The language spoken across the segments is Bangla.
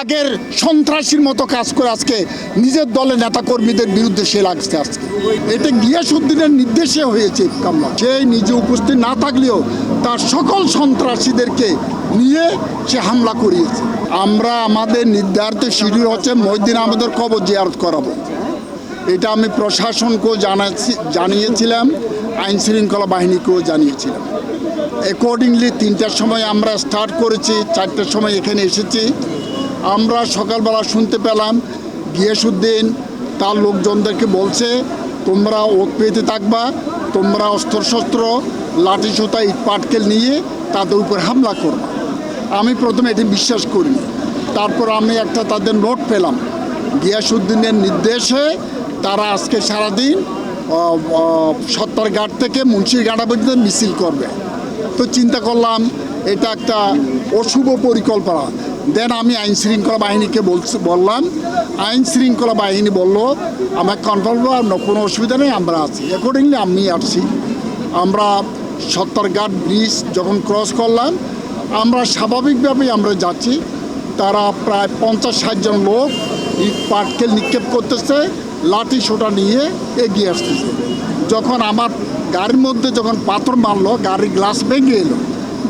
আগের সন্ত্রাসীর মতো কাজ করে আজকে নিজের দলের নেতাকর্মীদের বিরুদ্ধে সে লাগছে আজকে। এটা গিয়াসুদ্দিনের নির্দেশে হয়েছে কামলা। সেই নিজে উপস্থিত না থাকলেও তার সকল সন্ত্রাসীদেরকে নিয়ে সে হামলা করিয়েছে। আমরা আমাদের নির্ধারিত শিডিউল হচ্ছে মহিদিন আমাদের কবর জিয়ারত করাবো। এটা আমি প্রশাসনকেও জানাচ্ছি, জানিয়েছিলাম আইন শৃঙ্খলা বাহিনীকেও জানিয়েছিলাম। অ্যাকর্ডিংলি তিনটার সময় আমরা স্টার্ট করেছি, চারটার সময় এখানে এসেছি। আমরা সকালবেলা শুনতে পেলাম গিয়াসুদ্দিন তার লোকজনদেরকে বলছে, তোমরা ওত পেতে থাকবা, তোমরা অস্ত্রশস্ত্র লাঠি সোতা ইট পাটকেল নিয়ে তাদের উপর হামলা করবা। আমি প্রথমে এটি বিশ্বাস করি তারপর আমি একটা তাদের নোট পেলাম। গিয়াসুদ্দিনের নির্দেশে তারা আজকে সারাদিন সত্তরঘাট থেকে মুন্সিরঘাটা পর্যন্ত মিছিল করবে। তো চিন্তা করলাম, এটা একটা অশুভ পরিকল্পনা। দেন আমি আইন শৃঙ্খলা বাহিনীকে বলছি বললাম, আইন শৃঙ্খলা বাহিনী বলল, আমার কনফার্ম কোনো অসুবিধা নেই, আমরা আছি। অ্যাকর্ডিংলি আমি আসছি। আমরা সত্তরঘাট ব্রিজ যখন ক্রস করলাম, আমরা স্বাভাবিকভাবেই আমরা যাচ্ছি। তারা প্রায় পঞ্চাশ ষাট জন লোক পাটকেল নিক্ষেপ করতেছে, লাঠি সোটা নিয়ে এগিয়ে আসতেছে। যখন আমার গাড়ির মধ্যে যখন পাথর মারলো, গাড়ির গ্লাস ভেঙে এলো।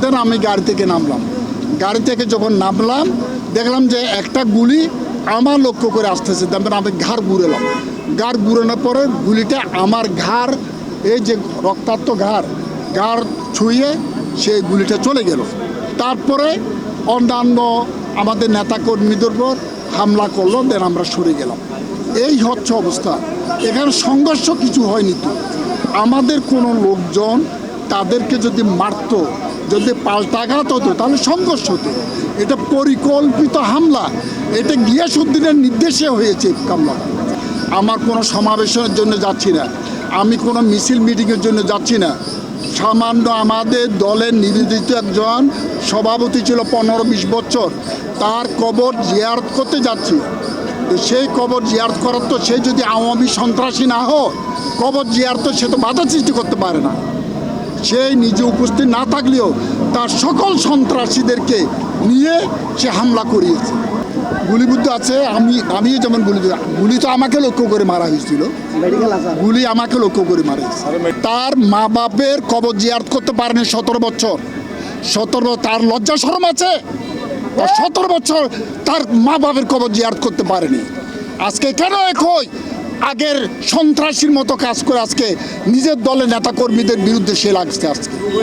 দেন আমি গাড়ি থেকে নামলাম। গাড়ি থেকে যখন নামলাম, দেখলাম যে একটা গুলি আমার লক্ষ্য করে আসতেছে। তারপরে আমি ঘাড় ঘুরেলাম। ঘাড় ঘুরানোর পরে গুলিটা আমার ঘাড়, এই যে রক্তাক্ত ঘাড় ঘাড় ছুঁয়ে সেই গুলিটা চলে গেল। তারপরে অন্যান্য আমাদের নেতাকর্মীদের উপর হামলা করল, দেন আমরা সরে গেলাম। এই হচ্ছে অবস্থা। এখানে সংঘর্ষ কিছু হয়নি তো। আমাদের কোনো লোকজন তাদেরকে যদি মারতো, যদি পাল্টাঘাত হতো, তাহলে সংঘর্ষ হতো। এটা পরিকল্পিত হামলা। এটা গিয়াসুদ্দিনের নির্দেশে হয়েছে হামলাটা আমার কোনো সমাবেশের জন্য যাচ্ছি না। আমি কোনো মিছিল মিটিংয়ের জন্য যাচ্ছি না। সামান্য আমাদের দলের নিবেদিত একজন সভাপতি ছিল পনেরো বিশ বছর। তার কবর জিয়ারত করতে যাচ্ছি। সেই কবর জিয়ারত করার তো সে যদি আওয়ামী সন্ত্রাসী না হোক কবর জিয়ারত সে তো বাধা সৃষ্টি করতে পারে না। সেই নিজে উপস্থিত না থাকলেও তার সকল সন্ত্রাসীদেরকে নিয়ে সে হামলা করিয়েছে। গুলিবুদ্ধ আছে আমি আমিও যেমন গুলি গুলি তো আমাকে লক্ষ্য করে মারা হয়েছিল। গুলি আমাকে লক্ষ্য করে মারা হয়েছে তার মা বাপের কবর জিয়ারত করতে পারেনি সতেরো বছর। সতেরো তার লজ্জা শরম আছে সতেরো বছর তার মা বাপের কবর জিয়ারত করতে পারেনি। আজকে কেন এক একই আগের সন্ত্রাসীর মতো কাজ করে আজকে নিজের দলের নেতাকর্মীদের বিরুদ্ধে সে লাগছে আজকে।